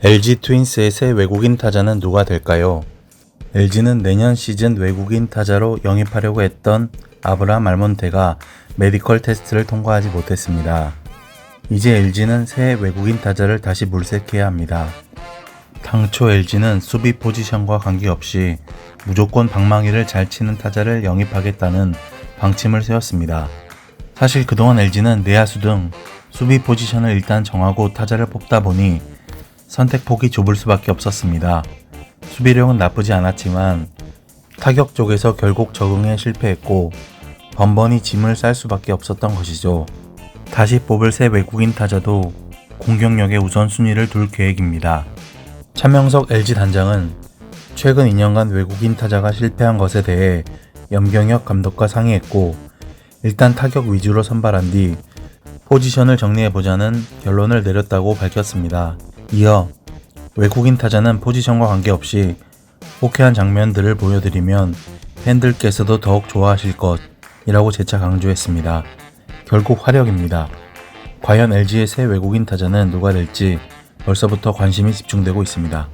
LG 트윈스의 새 외국인 타자는 누가 될까요? LG는 내년 시즌 외국인 타자로 영입하려고 했던 아브라함 알몬테가 메디컬 테스트를 통과하지 못했습니다. 이제 LG는 새 외국인 타자를 다시 물색해야 합니다. 당초 LG는 수비 포지션과 관계없이 무조건 방망이를 잘 치는 타자를 영입하겠다는 방침을 세웠습니다. 사실 그동안 LG는 내야수 등 수비 포지션을 일단 정하고 타자를 뽑다 보니 선택폭이 좁을 수밖에 없었습니다. 수비력은 나쁘지 않았지만 타격 쪽에서 결국 적응에 실패했고 번번이 짐을 쌀 수밖에 없었던 것이죠. 다시 뽑을 새 외국인 타자도 공격력에 우선순위를 둘 계획입니다. 차명석 LG 단장은 최근 2년간 외국인 타자가 실패한 것에 대해 염경엽 감독과 상의했고 일단 타격 위주로 선발한 뒤 포지션을 정리해보자는 결론을 내렸다고 밝혔습니다. 이어 외국인 타자는 포지션과 관계없이 호쾌한 장면들을 보여드리면 팬들께서도 더욱 좋아하실 것이라고 재차 강조했습니다. 결국 화력입니다. 과연 LG의 새 외국인 타자는 누가 될지 벌써부터 관심이 집중되고 있습니다.